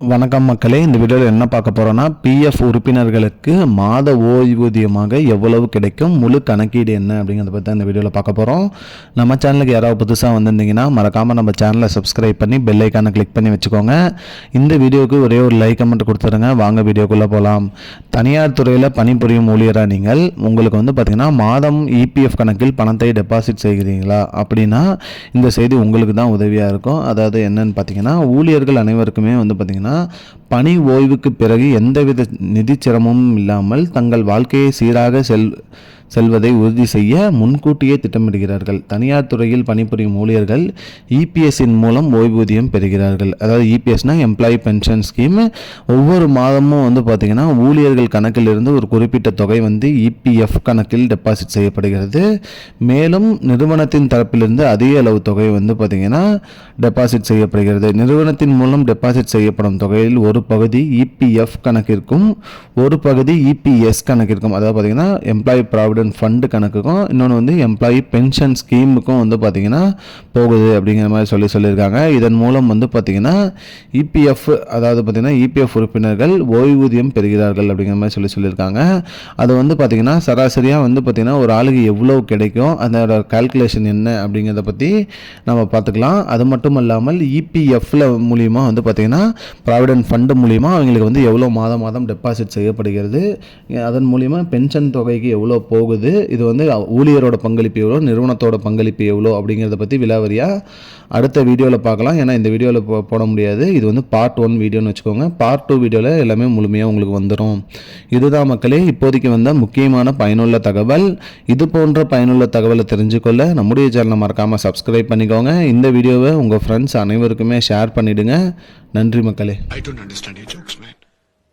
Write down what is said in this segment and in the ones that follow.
வணக்கம் மக்களே இந்த வீடியோவில் என்ன பார்க்க போகிறோன்னா பிஎஃப் உறுப்பினர்களுக்கு மாத ஓய்வூதியமாக எவ்வளவு கிடைக்கும் முழு கணக்கீடு என்ன அப்படிங்கிறத பற்றி இந்த வீடியோவில் பார்க்க போகிறோம் நம்ம சேனலுக்கு யாராவது புதுசாக வந்திருந்தீங்கன்னா மறக்காமல் நம்ம சேனலை சப்ஸ்கிரைப் பண்ணி பெல் ஐக்கானை கிளிக் பண்ணி வச்சுக்கோங்க. இந்த வீடியோவுக்கு ஒரே ஒரு லைக் கமெண்ட் கொடுத்துருங்க. வாங்க வீடியோக்குள்ளே போகலாம் தனியார் துறையில் பணிபுரியும் ஊழியராக நீங்கள் உங்களுக்கு வந்து பார்த்திங்கன்னா மாதம் இபிஎஃப் கணக்கில் பணத்தை டெபாசிட் செய்கிறீங்களா அப்படின்னா இந்த செய்தி உங்களுக்கு தான் உதவியாக இருக்கும். அதாவது என்னென்னு பார்த்தீங்கன்னா ஊழியர்கள் அனைவருக்குமே வந்து பார்த்திங்கன்னா பணி ஓய்வுக்கு பிறகு எந்தவித நிதி சிரமமும் இல்லாமல் தங்கள் வாழ்க்கையை சீராக செல் செல்வதை உறுதி செய்ய முன்கூட்டியே திட்டமிடுகிறார்கள். தனியார் துறையில் பணிபுரியும் ஊழியர்கள் இபிஎஸ்ஸின் மூலம் ஓய்வூதியம் பெறுகிறார்கள். அதாவது இபிஎஸ்னா எம்ப்ளாயி பென்ஷன் ஸ்கீம் ஒவ்வொரு மாதமும் வந்து பார்த்திங்கன்னா ஊழியர்கள் கணக்கிலிருந்து ஒரு குறிப்பிட்ட தொகை வந்து இபிஎஃப் கணக்கில் டெபாசிட் செய்யப்படுகிறது. மேலும் நிறுவனத்தின் தரப்பிலிருந்து அதிக அளவு தொகை வந்து பார்த்திங்கன்னா டெபாசிட் செய்யப்படுகிறது. நிறுவனத்தின் மூலம் டெபாசிட் செய்யப்படும் தொகையில் ஒரு பகுதி இபிஎஃப் கணக்கிற்கும் ஒரு பகுதி இபிஎஸ் கணக்கிற்கும். அதாவது பார்த்திங்கன்னா எம்ப்ளாயி ப்ராவிடன்ட் ஃபண்டு கணக்குக்கும் இன்னொன்று வந்து எம்ப்ளாயி பென்ஷன் ஸ்கீமுக்கும் வந்து பார்த்திங்கன்னா போகுது அப்படிங்கிற மாதிரி சொல்லி சொல்லியிருக்காங்க. இதன் மூலம் வந்து பார்த்திங்கன்னா இபிஎஃப் அதாவது பார்த்திங்கன்னா இபிஎஃப் உறுப்பினர்கள் ஓய்வூதியம் பெறுகிறார்கள் அப்படிங்கிற மாதிரி சொல்லி சொல்லியிருக்காங்க. அது வந்து பார்த்திங்கன்னா சராசரியாக வந்து பார்த்திங்கன்னா ஒரு ஆளுக்கு எவ்வளோ கிடைக்கும் அதோட கால்குலேஷன் என்ன அப்படிங்கிறத பற்றி நம்ம பார்த்துக்கலாம். அது மட்டும் இல்லாமல் இபிஎஃப்ல மூலியமாக வந்து பார்த்திங்கன்னா ப்ராவிடன்ட் ஃபண்டு மூலியமாக அவங்களுக்கு வந்து எவ்வளோ மாதம் மாதம் டெபாசிட் செய்யப்படுகிறது. அதன் மூலியமாக பென்ஷன் தொகைக்கு எவ்வளோ போகும் போகுது. இது வந்து ஊழியரோட பங்களிப்பு எவ்வளோ நிறுவனத்தோட பங்களிப்பு எவ்வளோ அப்படிங்கிறத பற்றி விலாவரியாக அடுத்த வீடியோவில் பார்க்கலாம். ஏன்னா இந்த வீடியோவில் போ போட முடியாது. இது வந்து பார்ட் ஒன் வீடியோன்னு வச்சுக்கோங்க. பார்ட் டூ வீடியோவில் எல்லாமே முழுமையாக உங்களுக்கு வந்துடும் இதுதான் மக்களே இப்போதைக்கு வந்த முக்கியமான பயனுள்ள தகவல். இது போன்ற பயனுள்ள தகவலை தெரிஞ்சுக்கொள்ள நம்முடைய சேனலை மறக்காமல் சப்ஸ்கிரைப் பண்ணிக்கோங்க. இந்த வீடியோவை உங்கள் ஃப்ரெண்ட்ஸ் அனைவருக்குமே ஷேர் பண்ணிவிடுங்க நன்றி மக்களே. I don't understand your jokes man.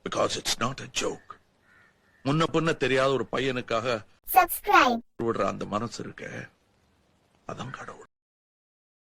Because it's not a joke முன்ன பின்ன தெரியாத ஒரு பையனுக்காக சப்ஸ்கிரைப் விடுற அந்த மனசு இருக்க அதான் கடவுள்.